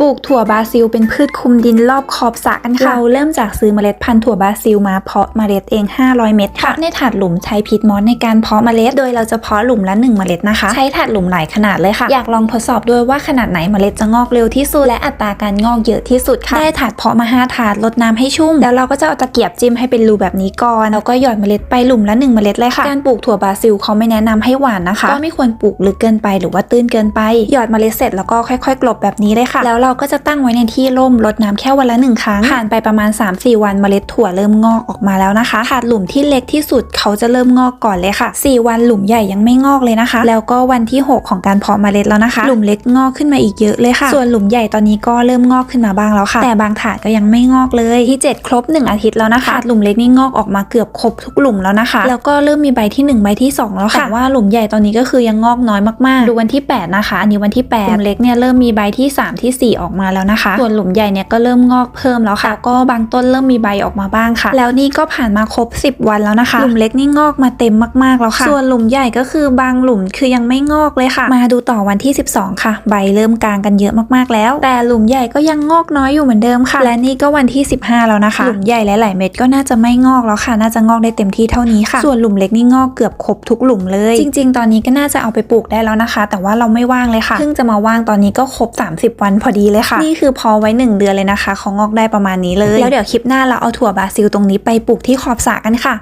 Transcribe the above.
ปลูกถั่วบราซิลเป็นพืชคลุมดินรอบขอบสระกันค่ะ เราเริ่มจากซื้อเมล็ดพันธุ์ถั่วบราซิลมาเพาะเมล็ดเอง 500 เม็ดค่ะ ในถาดหลุมใช้พีทมอสในการเพาะเมล็ด โดยเราจะเพาะหลุมละ 1 เมล็ดนะคะ ใช้ถาดหลุมหลายขนาดเลยค่ะ อยากลองทดสอบด้วยว่าขนาดไหนเมล็ดจะงอกเร็วที่สุด และอัตราการงอกเยอะที่สุดค่ะ ได้ถาดเพาะมา 5 ถาดลดน้ำให้ชุ่ม แล้วเราก็จะเอาตะเกียบจิ้มให้เป็นรูแบบนี้ก่อน แล้วก็หยอดเมล็ดไปหลุมละ 1 เมล็ดเลยค่ะ การปลูกถั่วบราซิลเขาไม่แนะนำให้หว่านนะคะ ก็ไม่ควรปลูกลึกเกินไปหรือว่าตื้นเกินไป หยอดเมล็ดเสร็จแล้วก็ค่อย ๆ กลบแบบนี้เลยค่ะแล้วเราก็จะตั้งไว้ในที่ร่มรดน้ำแค่วันละหนึ่งครั้ง ผ่านไปประมาณ 3-4 วันเมล็ดถั่วเริ่มงอกออกมาแล้วนะคะถาดหลุมที่เล็กที่สุดเขาจะเริ่มงอกก่อนเลยค่ะ 4 วันหลุมใหญ่ยังไม่งอกเลยนะคะ แล้วก็วันที่ 6 ของการเพาะเมล็ดแล้วนะคะ หลุมเล็กงอกขึ้นมาอีกเยอะเลยค่ะ ส่วนหลุมใหญ่ตอนนี้ก็เริ่มงอกขึ้นมาบ้างแล้วค่ะ แต่บางถาดก็ยังไม่งอกเลยที่ 7 ครบ 1 อาทิตย์แล้วนะคะถาดหลุมเล็กนี่งอกออกมาเกือบครบทุกหลุมแล้วนะคะ แล้วก็เริ่มมีใบที่ 1 ใบที่ 2 แล้วค่ะแต่ว่าหลุมใหญ่ตอนนี้ก็คือยังงอกน้อยมากๆ ดูวันที่ 8 นะคะ อันนี้วันที่8หลุมเล็กเนี่ยเริ่มมีใบที่ 3 ที่4ออกมาแล้วนะคะ ส่วนหลุมใหญ่เนี่ยก็เริ่มงอกเพิ่มแล้วค่ะแล้วก็บางต้นเริ่มมีใบออกมาบ้างค่ะ แล้วนี่ก็ผ่านมาครบ 10 วันแล้วนะคะ หลุมเล็กนี่งอกมาเต็มมากๆแล้วค่ะ ส่วนหลุมใหญ่ก็คือบางหลุมคือยังไม่งอกเลยค่ะ มาดูต่อวันที่ 12 ค่ะ ใบเริ่มกลางกันเยอะมากๆแล้ว แต่หลุมใหญ่ก็ยังงอกน้อยอยู่เหมือนเดิมค่ะ และนี่ก็วันที่ 15 แล้วนะคะ หลุมใหญ่หลายๆเม็ดก็น่าจะไม่งอกแล้วค่ะ น่าจะงอกได้เต็มที่เท่านี้ค่ะ ส่วนหลุมเล็กนี่งอกเกือบครบทุกหลุมเลย จริง ๆ ตอนนี้ก็น่าจะเอาไปปลูกได้แล้วนะคะ แต่ว่าเราไม่ว่างเลยค่ะ เพิ่งจะมาว่างตอนนี้ก็ครบ 30 วันพอดีเลยค่ะ นี่คือพอไว้ 1 เดือนเลยนะคะเขางอกได้ประมาณนี้เลย แล้วเดี๋ยวคลิปหน้าเราเอาถั่วบราซิลตรงนี้ไปปลูกที่ขอบสระกันค่ะ